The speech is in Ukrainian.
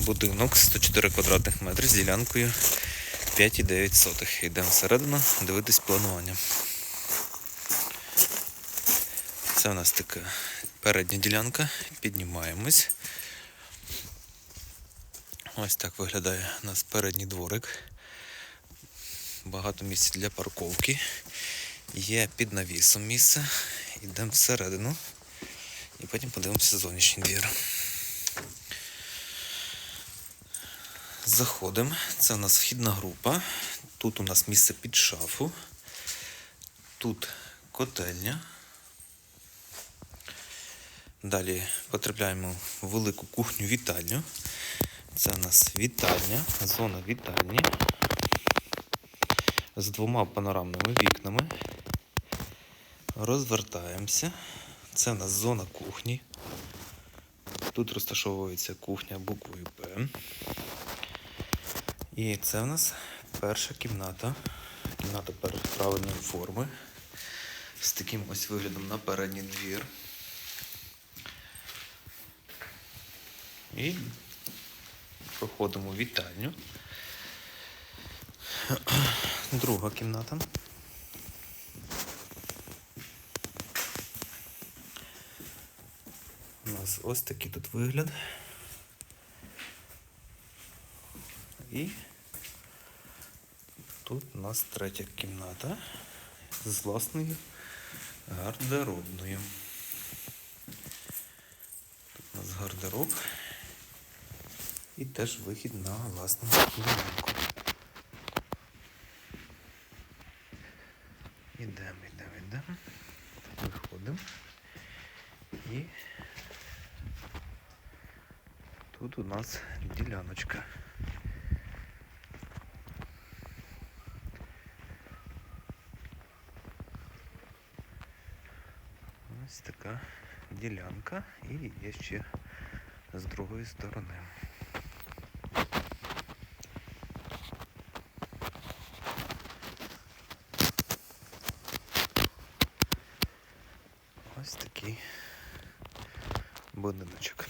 будинок 104 квадратних метри з ділянкою 5,9 сотих. Йдемо всередину дивитись планування. Це у нас така передня ділянка. Піднімаємось. Ось так виглядає у нас передній дворик. Багато місць для парковки. Є під навісом місце. Йдемо всередину. І потім подивимося зовнішній двір. Заходимо. Це у нас вхідна група. Тут у нас місце під шафу. Тут котельня. Далі потрапляємо в велику кухню вітальню. Це у нас вітальня, зона вітальні з двома панорамними вікнами. Розвертаємося. Це у нас зона кухні. Тут розташовується кухня буквою П. І це у нас перша кімната. Кімната правильної форми. З таким ось виглядом на передній двір. І проходимо в вітальню. Друга кімната. У нас ось такий тут вигляд. І тут у нас третя кімната з власною гардеробною. Тут у нас гардероб і теж вихід на власну ділянку. Ідемо, йдемо, йдемо. Виходимо. І тут у нас діляночка. Ось така ділянка і є ще з другої сторони. Ось такий будиночок.